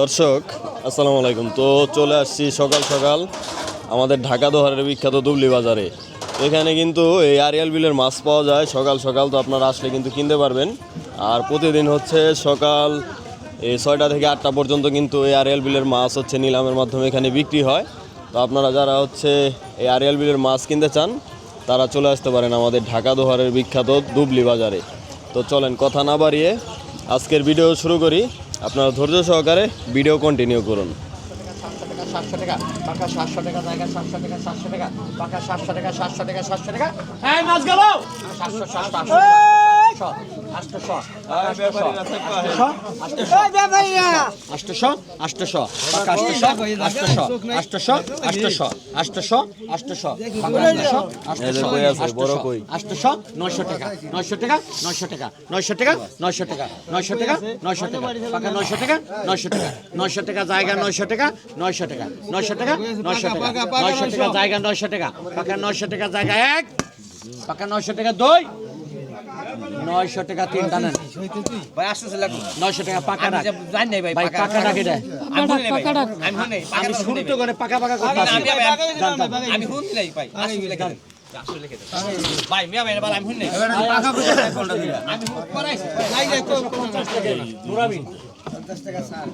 দর্শক, আসসালামু আলাইকুম। তো চলে আসছি সকাল সকাল আমাদের ঢাকা দোহারের বিখ্যাত দুবলি বাজারে। এখানে কিন্তু এই আরিয়াল বিলের মাছ পাওয়া যায়। সকাল সকাল তো আপনারা আসলে কিন্তু কিনতে পারবেন। আর প্রতিদিন হচ্ছে সকাল, এই ছয়টা থেকে আটটা পর্যন্ত কিন্তু এই আরিয়াল বিলের মাছ হচ্ছে নিলামের মাধ্যমে এখানে বিক্রি হয়। তো আপনারা যারা হচ্ছে এই আরিয়াল বিলের মাছ কিনতে চান, তারা চলে আসতে পারেন আমাদের ঢাকা দোহারের বিখ্যাত দুবলি বাজারে। তো চলেন, কথা না বাড়িয়ে আজকের ভিডিও শুরু করি। আপনারা ধৈর্য সহকারে ভিডিও কন্টিনিউ করুন সাতশো টাকা পাকা সাতশো টাকা জায়গা সাতশো টাকা সাতশো টাকা পাকা সাতশো টাকা সাতশো টাকা সাতশো টাকা গেল সাতশো সাতশো আটশো আটশো আটশো পাকা আটশো আটশো আটশো আটশো আটশো আটশো এই যে কই আছে, বড় কই। আটশো নয়শো টাকা নয়শো টাকা নয়শো টাকা নয়শো টাকা নয়শো টাকা নয়শো টাকা নয়শো টাকা পাকা নয়শো টাকা নয়শো টাকা নয়শো টাকা জায়গা নয়শো টাকা নয়শো টাকা নয়শো টাকা নয়শো টাকা নয়শো টাকা জায়গা নয়শো টাকা পাকা নয়শো টাকা জায়গা এক পাকা নয়শো টাকা দুই 900 টাকা তিন দানা ভাই 900 টাকা পাকা না জানি নাই ভাই পাকা না কেডা আমি শুনি নাই পাকা আমি শুনি আমি শুরু তো করে পাকা পাকা কথা আমি আমি শুনি নাই ভাই আসলে লেখা ভাই মিয়া ভাই আমি শুনি পাকা পাকা আমি করাইছি লাই যাই 50 টাকা 50 টাকা স্যার।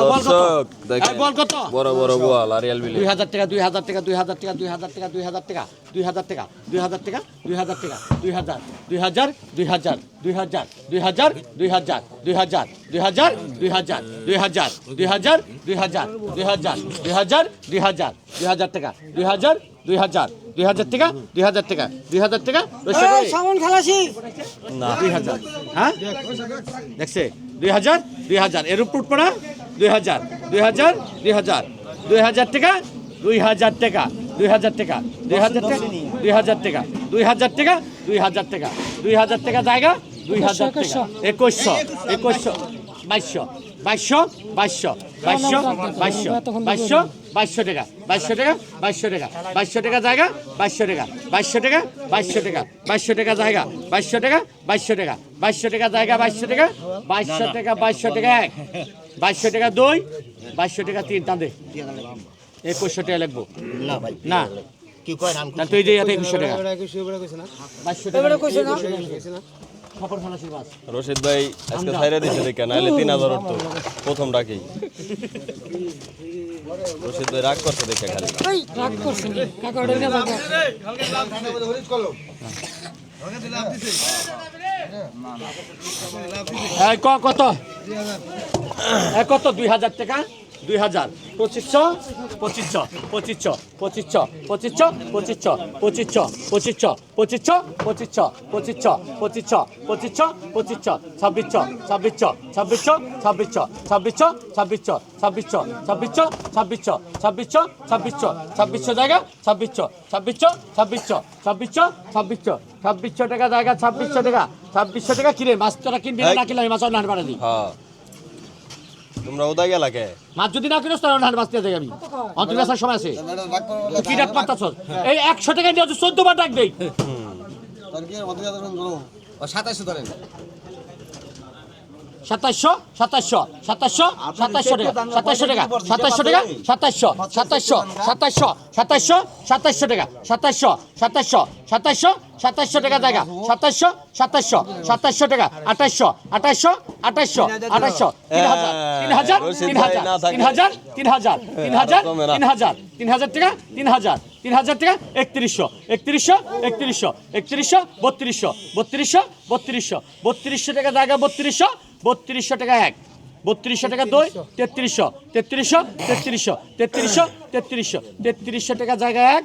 দর্শক দেখেন বল বড় বড় বোয়াল আরিয়াল বিলে দুই হাজার টাকা দুই হাজার টাকা দুই হাজার টাকা দুই হাজার টাকা দুই হাজার টাকা দুই হাজার টাকা দুই হাজার টাকা দুই হাজার টাকা দুই হাজার দুই হাজার দুই হাজার দুই হাজার দুই হাজার দুই হাজার দুই হাজার দুই হাজার দুই হাজার দুই হাজার দুই হাজার দুই হাজার দুই হাজার দুই হাজার দুই হাজার দুই হাজার টাকা দুই হাজার দুই হাজার দুই হাজার টাকা দুই হাজার টাকা দুই হাজার টাকা না দুই হাজার হ্যাঁ দেখছে দুই হাজার দুই হাজার এর উপর পড়া দুই হাজার দুই হাজার দুই হাজার দুই হাজার টাকা দুই হাজার টাকা দুই হাজার টাকা দুই হাজার টাকা দুই হাজার টাকা দুই হাজার টাকা দুই হাজার টাকা দুই হাজার টাকা জায়গা দুই হাজার টাকা একুশশো একুশশো বাইশশো বাইশশো? বাইশশো। বাইশশো? বাইশশো। বাইশশো? বাইশশো টাকা। বাইশশো টাকা? বাইশশো টাকা। বাইশশো টাকা জায়গা? বাইশশো টাকা। বাইশশো টাকা? বাইশশো টাকা। বাইশশো টাকা জায়গা? বাইশশো টাকা? বাইশশো টাকা। বাইশশো টাকা জায়গা? বাইশশো টাকা? বাইশশো টাকা বাইশশো টাকা এক। বাইশশো টাকা দুই। বাইশশো টাকা তিন। টান একুশশো টাকা লাগবো। না ভাই না। কি কয় তুই দিয়ে একুশশো টাকা। বাইশশো টাকা। রশিদ ভাই আজকে ছাইরা দিছে দেখে নাহলে তিন হাজার উঠতো প্রথম ডাকেই। রশিদ ভাই রাগ করছে দেখে খালি। রাগ করছেন কাকা ওটা নিয়ে যাব এই ক কত? কত? দুই হাজার টাকা? দুই হাজার। পঁচিশশো? পঁচিশশো। পঁচিশশো। পঁচিশশো। পঁচিশশো? পঁচিশশো। পঁচিশশো। পঁচিশশো। পঁচিশশো? পঁচিশশো। পঁচিশশো। পঁচিশশো। পঁচিশশো? পঁচিশশো। ছাব্বিশশো। ছাব্বিশশো। ছাব্বিশশো? ছাব্বিশশো। ছাব্বিশশো? ছাব্বিশশো। ছাব্বিশশো। ছাব্বিশশো? ছাব্বিশশো। ছাব্বিশশো? ছাব্বিশশো। ছাব্বিশশো জায়গা? ছাব্বিশশো। ছাব্বিশশো? ছাব্বিশশো। ছাব্বিশশো? ছাব্বিশশো। ছাব্বিশশো টাকা জায়গা? ছাব্বিশশো টাকা? ছাব্বিশশো টাকা কিনে? মাছ তোরা কিনবি না কিনলে মাছ অন্য হাট দিই হ্যাঁ। তোমরা ওদা গেলা কে? মাছ যদি না কিনোস তাহলে হাট বাঁচতে যাই আমি। অন্তর বেচার সময় আছে। কি ডাক পাতাছ এই একশো টাকা দিয়ে চোদ্দ বার ডাক দেই। সাতাশশো ধরেন। সাতাশশো সাতাশশো সাতাশশো সাতাশশো টাকা। সাতাশশো টাকা। সাতাশশো টাকা? সাতাশশো সাতাশশো সাতাশশো সাতাশশো সাতাশশো টাকা। সাতাশশো সাতাশশো সাতাশশো সাতাশশো টাকা জায়গা। সাতাশশো সাতাশশো সাতাশশো টাকা। আঠাশশো আঠাশশো আঠাশশো আঠাশশো। তিন হাজার তিন হাজার তিন হাজার তিন হাজার তিন হাজার তিন হাজার তিন হাজার টাকা তিন হাজার তিন হাজার টাকা একত্রিশশো একত্রিশশো একত্রিশশো একত্রিশশো বত্রিশশো বত্রিশশো বত্রিশশো বত্রিশশো টাকা জায়গা বত্রিশশো বত্রিশশো টাকা এক বত্রিশশো টাকা দই তেত্রিশশো তেত্রিশশো তেত্রিশশো তেত্রিশশো তেত্রিশশো তেত্রিশশো টাকা জায়গা এক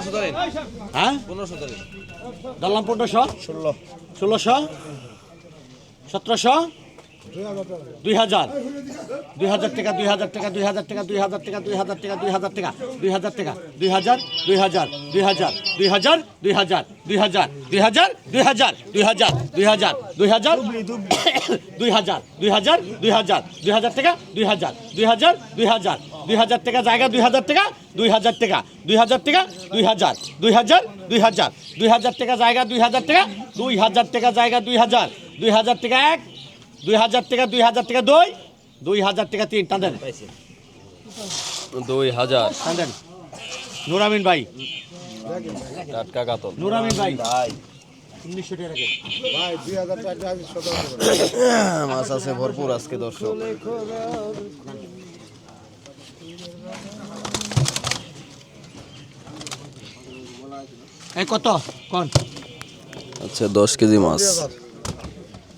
পনেরোশো ধরেন হ্যাঁ পনেরোশো ধরেন ধরলাম পনেরোশো ষোলো ষোলোশো সতেরোশো দুই হাজার দুই হাজার টাকা দুই হাজার টাকা দুই হাজার টাকা দুই হাজার টাকা দুই হাজার টাকা দুই হাজার টাকা দুই হাজার টাকা দুই হাজার দুই হাজার দুই হাজার দুই হাজার দুই হাজার দুই হাজার দুই হাজার দুই হাজার দুই হাজার দুই হাজার দুই হাজার দুই হাজার দুই হাজার দুই হাজার দুই হাজার টাকা দুই হাজার দুই হাজার দুই হাজার দুই হাজার টাকা জায়গা দুই হাজার টাকা দুই হাজার টাকা দুই হাজার টাকা দুই হাজার দুই হাজার দুই হাজার দুই হাজার টাকা জায়গা দুই হাজার টাকা দুই হাজার টাকা জায়গা দুই হাজার দুই হাজার টাকা এক দুই হাজার টাকা দুই হাজার টাকা দুই দুই হাজার টাকা তিন টান দুই হাজার টান নুরামিন ভাই টাটকা কাতল নুরামিন ভাই। মাছ আছে ভরপুর আজকে দর্শক। কত? কোন? আচ্ছা দশ কেজি মাছ।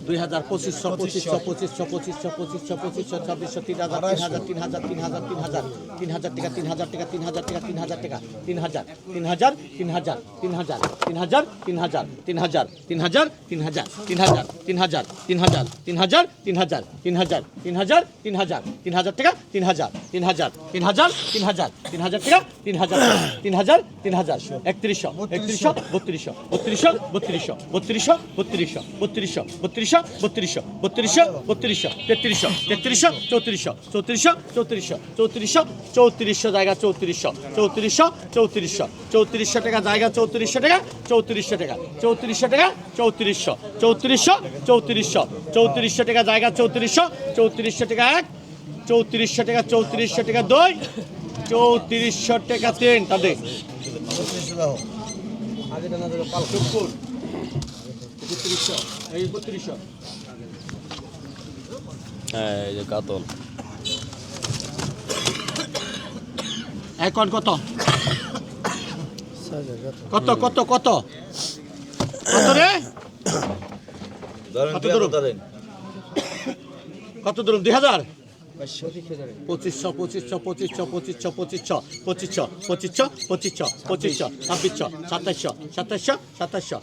দুই হাজার পঁচিশশো পঁচিশশো পঁচিশশো পঁচিশশো পঁচিশশো পঁচিশশো ছাব্বিশশো তিন হাজার তিন হাজার তিন হাজার তিন হাজার তিন হাজার তিন হাজার টাকা তিন হাজার টাকা তিন হাজার টাকা তিন হাজার টাকা তিন হাজার তিন হাজার তিন হাজার তিন হাজার তিন হাজার তিন হাজার তিন হাজার তিন হাজার তিন হাজার তিন হাজার তিন হাজার তিন হাজার তিন হাজার তিন হাজার তিন হাজার তিন হাজার তিন হাজার তিন হাজার টাকা তিন হাজার তিন হাজার তিন হাজার তিন হাজার তিন হাজার টাকা তিন হাজার তিন হাজার তিন হাজার একত্রিশশো একত্রিশশো বত্রিশশো বত্রিশশো বত্রিশশো বত্রিশশো বত্রিশশো বত্রিশশো বত্রিশশো বত্রিশশো বত্রিশশো বত্রিশশো, তেত্রিশশো তেত্রিশশো, চৌত্রিশশো চৌত্রিশশো চৌত্রিশশো চৌত্রিশশো চৌত্রিশশো জায়গা, চৌত্রিশশো চৌত্রিশশো চৌত্রিশশো চৌত্রিশশো টাকা জায়গা, চৌত্রিশশো টাকা চৌত্রিশশো টাকা চৌত্রিশশো টাকা, চৌত্রিশশো চৌত্রিশশো চৌত্রিশশো চৌত্রিশশো টাকা জায়গা, চৌত্রিশশো চৌত্রিশশো টাকা এক, চৌত্রিশশো টাকা চৌত্রিশশো টাকা দুই, চৌত্রিশশো টাকা তিন, তাদের। এই বত্রিশশো। হ্যাঁ এই যে কাতল। এখন কত? কত কত কত? কত রে? কত দূর কত দূর দুই হাজার? পঁচিশশো পঁচিশশো পঁচিশশো পঁচিশশো পঁচিশশো পঁচিশশো পঁচিশশো পঁচিশশো পঁচিশশো ছাব্বিশশো সাতাশশো সাতাশশো সাতাশশো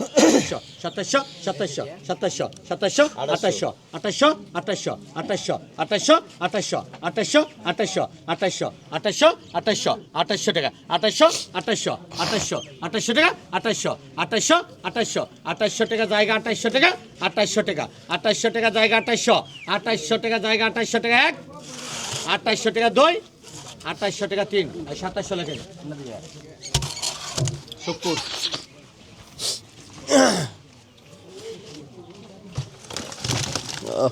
সাতাশশো সাতাশশো সাতাশশো সাতাশশো আঠাশশো আঠাশশো আঠাশশো আঠাশশো আঠাশশো আঠাশশো আঠাশশো আঠাশশো আঠাশশো আঠাশশো আঠাশশো আঠাশশো টাকা আঠাশশো আঠাশশো আঠাশশো আঠাশশো টাকা আঠাশশো আঠাশশো আঠাশশো আঠাশশো টাকা জায়গা আঠাশশো টাকা আঠাশশো টাকা আঠাশশো টাকা জায়গা আঠাশশো আঠাশশো টাকা জায়গা আঠাশশো টাকা এক আঠাইশশো টাকা দই আঠাইশশো টাকা তিন আর সাতাইশশো লেখেন ও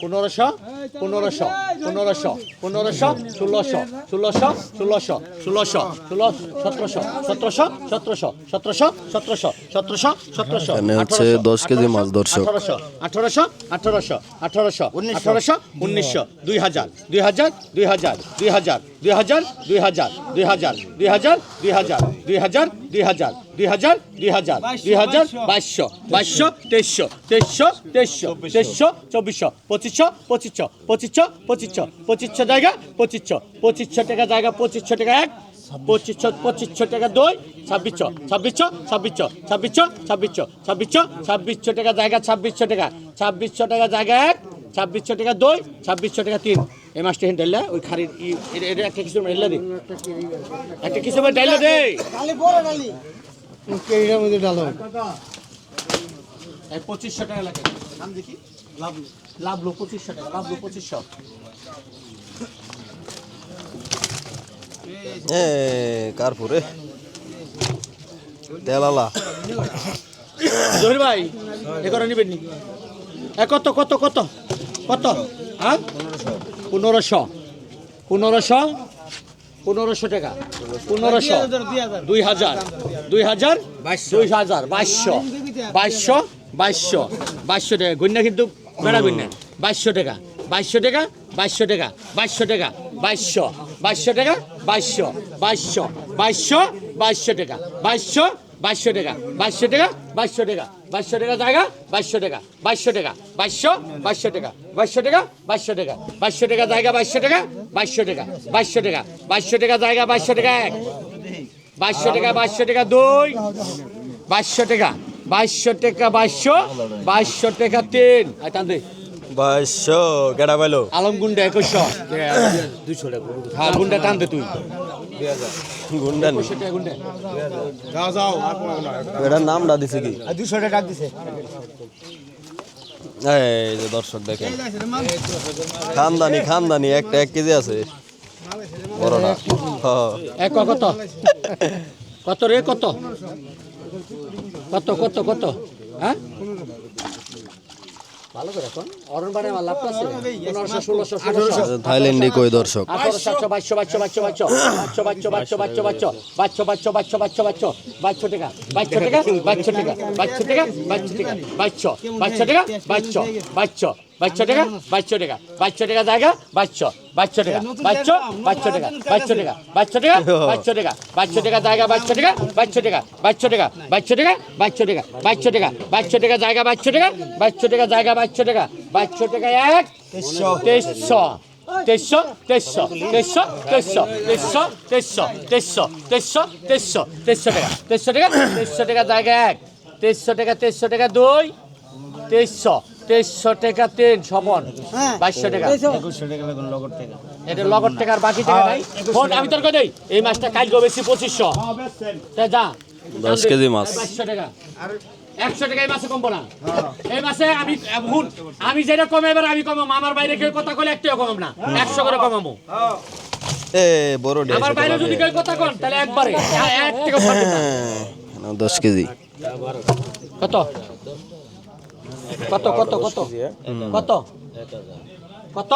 পনেরোশো পনেরোশো পনেরোশো পনেরোশো ষোলোশো ষোলোশো ষোলোশো ষোলোশো ষোলো সতেরোশো সতেরোশো সতেরোশো সতেরোশো সতেরোশো সতেরোশো সতেরোশো হচ্ছে 10 কেজি মাছ দর্শক। আঠারোশো আঠারোশো আঠারোশো আঠারোশো আঠারোশো উনিশশো দুই হাজার দুই হাজার দুই হাজার দুই হাজার দুই হাজার দুই হাজার দুই হাজার দুই হাজার দুই হাজার দুই হাজার দুই হাজার দুই হাজার দুই হাজার দুই হাজার বাইশশো বাইশশো। তেইশশো তেইশশো তেইশশো তেইশশো চব্বিশশো পঁচিশশো পঁচিশশো পঁচিশশো পঁচিশশো পঁচিশশো জায়গা পঁচিশশো পঁচিশশো টাকা জায়গা পঁচিশশো টাকা এক পঁচিশশো পঁচিশশো টাকা দুই ছাব্বিশশো ছাব্বিশশো ছাব্বিশশো ছাব্বিশশো ছাব্বিশশো ছাব্বিশশো ছাব্বিশশো টাকা জায়গা ছাব্বিশশো টাকা ছাব্বিশশো টাকা জায়গা এক ছাব্বিশশো টাকা দুই ছাব্বিশশো টাকা তিন। এই মাসটা হেন ডাইলা ওই খারির একটা কিছু ডাইলা দে। একটা কিছু ডাইলা দে। এই পঁচিশশো টাকা লাগে। নাম দেখি? লাভ লাভ লো পঁচিশশো টাকা লাভ লো পঁচিশশো। এ কারপুরে তেলালা। জহির ভাই এ করে নিবেন নি? কত কত কত? কত? হ্যাঁ? পনেরোশো। পনেরোশো? পনেরোশো টাকা পনেরোশো দুই হাজার দুই হাজার দুই হাজার বাইশশো বাইশশো বাইশশো বাইশশো টাকা গন্যা কিন্তু বেড়া গন্যা বাইশশো টাকা বাইশশো টাকা বাইশশো টাকা বাইশশো টাকা বাইশশো বাইশশো টাকা বাইশশো বাইশশো বাইশশো বাইশশো টাকা বাইশশো বাইশশো টাকা বাইশশো টাকা বাইশশো টাকা বাইশশো টাকা জায়গা বাইশশো টাকা বাইশশো টাকা বাইশশো বাইশশো টাকা বাইশশো টাকা বাইশশো টাকা বাইশশো টাকা জায়গা বাইশশো টাকা বাইশশো টাকা বাইশশো টাকা বাইশশো টাকা জায়গা বাইশশো টাকা এক। বাইশশো টাকা বাইশশো টাকা দুই। বাইশশো টাকা বাইশশো টাকা বাইশশো বাইশশো টাকা তিন। আয় টান দে। বাইশশো কেডা পাইলো? আলম গুন্ডা একুশশো। দুইশো টাকা। হ্যাঁ গুন্ডা টান দে তুই। একুশশো টাকা নামটা দিছে কি? দুশো টাকা দিছে। এই যে দর্শক দেখেন। খানদানি খানদানি, একটা এক কেজি আছে। বড়টা। এক কত? কত রে? কত? কত কত কত? হ্যাঁ? ভালো করে এখন। অরণবাড়ি আমার লাভ আছে। পনেরোশো ষোলোশো ষোলোশো। থাইল্যান্ডে কই দর্শক? আঠারো সাতশো বাইশশো বাইশশো বাইশশো বাইশশো। বাইশশো বাইশশো বাইশশো বাইশশো বাইশশো। বাইশশো বাইশশো বাইশশো বাইশশো টাকা বাইশশো টাকা বাইশশো টাকা বাইশশো টাকা বাইশশো টাকা বাইশশো। বাইশশো টাকা বাইশশো বাইশশো। বাইশশো টাকা বাইশশো টাকা বাইশশো টাকা জায়গা বাইশশো বাইশশো টাকা বাইশশো বাইশশো টাকা বাইশশো টাকা বাইশশো টাকা বাইশশো টাকা বাইশশো টাকা জায়গা বাইশশো টাকা বাইশশো টাকা বাইশশো টাকা বাইশশো টাকা বাইশশো টাকা বাইশশো টাকা বাইশশো টাকা জায়গা বাইশশো টাকা বাইশশো টাকা জায়গা বাইশশো টাকা বাইশশো টাকা এক তেইশশো তেইশশো তেইশশো তেইশশো তেইশশো তেইশশো তেইশশো তেইশশো তেইশশো তেইশশো তেইশশো টাকা তেইশশো টাকা তেইশশো টাকা জায়গা এক তেইশশো টাকা তেইশশো টাকা দুই তেইশশো তেইশশো টাকা তিন সবন বাইশশো টাকা। এটা লগর টাকার বাকি টাকা নাই। ফোন আমি তোর দেই? এই মাছটা কাজ বেশি পঁচিশশো। তা যা। দশ কেজি মাছ। বাইশশো টাকা। একশো টাকা এই মাসে কমবো না। এই মাসে আমি হুন আমি যেটা কমে এবার আমি কমাবো। আমার বাইরে কেউ কথা কলে একটাও কমাবো না। একশো করে কমাবো। এ বড় আমার বাইরে যদি কেউ কথা কন তাহলে একবারে। এক টাকা। হ্যাঁ, দশ কেজি। কত? কত কত কত কত কত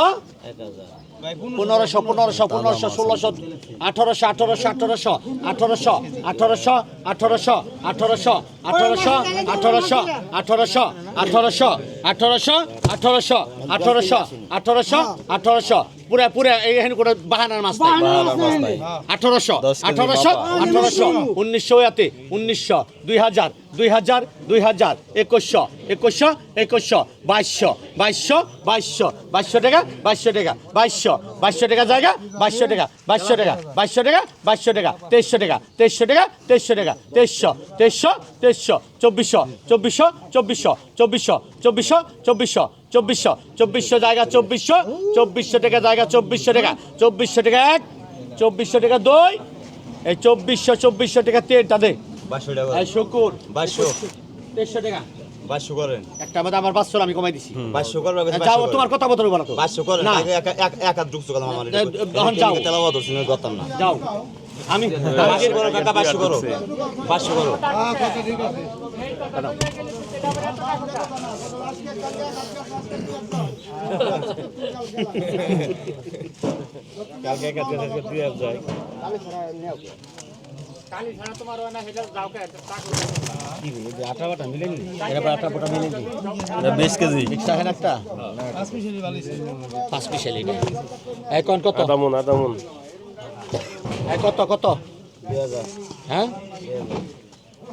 পনেরোশো পনেরোশো পনেরোশো ষোলোশো আঠারোশো আঠারোশো আঠারোশো আঠারোশো আঠারোশো আঠারোশো আঠারোশো আঠারোশো আঠারোশো আঠারোশো আঠারোশো আঠারোশো আঠারোশো আঠারোশো আঠারোশো আঠারোশো। পুরা পুরা এইখানে কোনো বাহানার মাছ আঠারোশো আঠারোশো। আঠারোশো উনিশশো এতে উনিশশো দুই হাজার দুই হাজার দুই হাজার একুশশো একুশশো একুশশো বাইশশো বাইশশো বাইশশো বাইশশো টাকা বাইশশো টাকা বাইশশো বাইশশো টাকা জায়গা বাইশশো টাকা বাইশশো টাকা বাইশশো টাকা বাইশশো টাকা তেইশশো টাকা তেইশশো টাকা তেইশশো টাকা তেইশশো তেইশশো তেইশশো চব্বিশশো চব্বিশশো চব্বিশশো চব্বিশশো চব্বিশশো চব্বিশশো চব্বিশশো চব্বিশশো জায়গা চব্বিশশো চব্বিশশো টাকা জায়গা চব্বিশশো টাকা চব্বিশশো টাকা এক চব্বিশশো টাকা দুই এই চব্বিশশো চব্বিশশো টাকা তিন তাদের শুকুর। বাইশশো। দেড়শো টাকা। বাইশশো করেন। একটা আমাদের আমার পাঁচশো আমি কমাই দিছি। বাইশশো করবে যাও তোমার কথা না তো। বাইশশো করেন। এক- এক- এক হাত ঢুকছো কথা আমার যাও। তেলাওয়া ধরছি না। যাও। আমি বাসি করো কাকা বাসি করো। বাসি করো। কালকে কাছে দুই হাজার যায় এখন কত? আদামন আদামন কত কত? হ্যাঁ?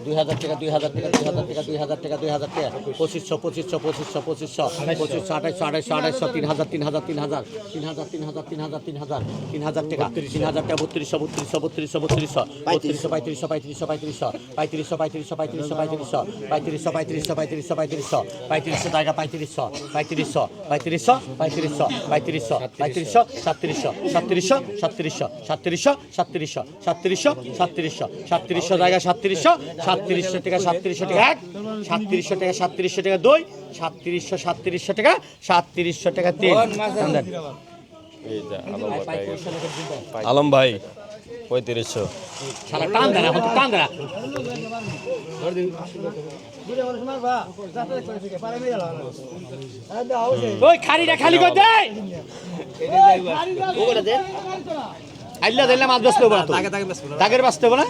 দুই হাজার টাকা দুই হাজার টাকা দুই হাজার টাকা দুই হাজার টাকা দুই হাজার টাকা পঁচিশশো পঁচিশশো পঁচিশশো পঁচিশশো পঁচিশশো আঠাইশশো আঠাইশশো আঠাইশশো তিন হাজার তিন হাজার তিন হাজার তিন হাজার তিন হাজার তিন হাজার তিন হাজার তিন হাজার টাকা তিন হাজার টাকা বত্রিশশো বত্রিশশো বত্রিশশো বত্রিশশো বত্রিশশো পঁয়ত্রিশশো পঁয়ত্রিশশো পঁয়ত্রিশশো পঁয়ত্রিশশো পঁয়ত্রিশশো পঁয়ত্রিশশো পঁয়ত্রিশশো পঁয়ত্রিশশো পঁয়ত্রিশশো পঁয়ত্রিশশো পঁয়ত্রিশশো জায়গা পঁয়ত্রিশশো পঁয়ত্রিশশো পঁয়ত্রিশশো পঁয়ত্রিশশো পঁয়ত্রিশশো পঁয়ত্রিশশো সাতত্রিশশো সাতত্রিশশো সাতত্রিশশো সাতত্রিশশো সাতত্রিশশো সাতত্রিশশো সাতত্রিশশো সাতত্রিশশো জায়গা সাতত্রিশশো সাতত্রিশশো টাকা সাতত্রিশশো টাকা এক সাতত্রিশশো টাকা সাতত্রিশশো টাকা দুই সাতত্রিশশো সাতত্রিশশো টাকা সাতত্রিশশো টাকা তিন। আলম ভাই পঁয়ত্রিশশো। টান দেনা এখন টান দেনা ওই খালিটা খালি করে দে। আইলা দিলে মাছ ব্যস্ত হবে না তো? দাগের ব্যস্ত হবে না।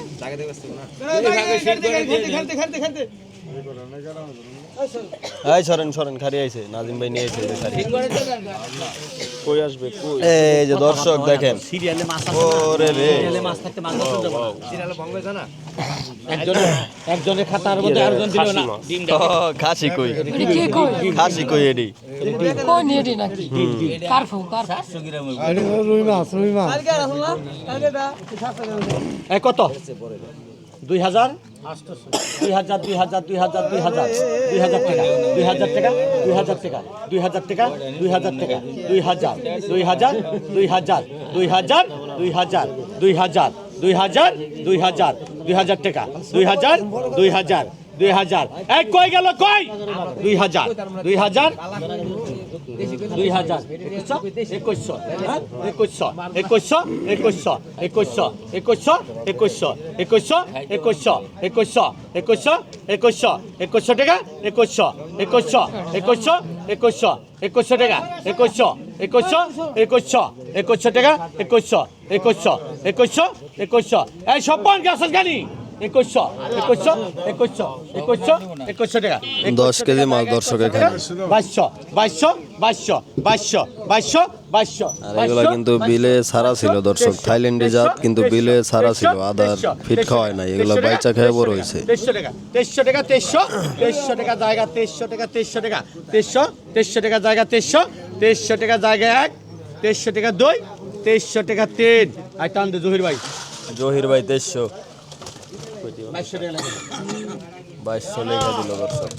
এই সরেন সরেন খারি আইছে নাজিম ভাই নিয়ে আইছে যে খারি কই আসবে কই? এই যে দর্শক দেখেন। সিরিয়ালে মাছ ওরে রে। সিরিয়ালে মাছ থাকতে মাছ ব্যস্ত হব না? একজনের একজনের খাতার মধ্যে আরেকজন দিল না। ডিম ও, খাসি কই? কি কই? খাসি কই এডি? কই নিয়ে দি নাকি? কারফু কারফু। রুই মাছ রুই মাছ। এই কত? দুই হাজার? দুই হাজার দুই হাজার দুই হাজার দুই হাজার দুই হাজার টাকা দুই হাজার টাকা দুই হাজার টাকা দুই হাজার টাকা দুই হাজার টাকা দুই হাজার দুই হাজার দুই হাজার দুই হাজার দুই হাজার দুই হাজার দুই হাজার দুই হাজার দুই হাজার টাকা দুই হাজার দুই হাজার দুই হাজার এই কই গেল কই দুই হাজার দুই হাজার দুই হাজার। একুশশো। হ্যাঁ? একুশশো। একুশশো? একুশশো। একুশশো। একুশশো? একুশশো। একুশশো? একুশশো। একুশশো। একুশশো? একুশশো। একুশশো টাকা? একুশশো। একুশশো। একুশশো? একুশশো। একুশশো টাকা? একুশশো। একুশশো? একুশশো। একুশশো টাকা? একুশশো। একুশশো। একুশশো? একুশশো। এই সপ্পন গাছ গানি একুশশো একুশশো একুশশো একুশশো একুশশো টাকা। দশ কেজি মাছ দর্শক এখানে। বাইশশো বাইশশো বাইশশো বাইশশো বাইশশো বাইশশো আর এগুলা কিন্তু বিলে ছাড়া ছিল দর্শক। থাইল্যান্ডে জাত কিন্তু বিলে ছাড়া ছিল। আদার ফিট খাওয়ায় নাই এগুলা বাইচা খেয়ে বড় হয়েছে। তেইশশো টাকা তেইশশো টাকা তেইশশো তেইশশো টাকা জায়গা তেইশশো টাকা তেইশশো টাকা তেইশশো তেইশশো টাকা জায়গা তেইশশো তেইশশো টাকা জায়গা এক তেইশশো টাকা দুই তেইশশো টাকা তিন। আই টান দে জহির ভাই। জহির ভাই তেইশশো। বাইশশো লেখা দিল দর্শক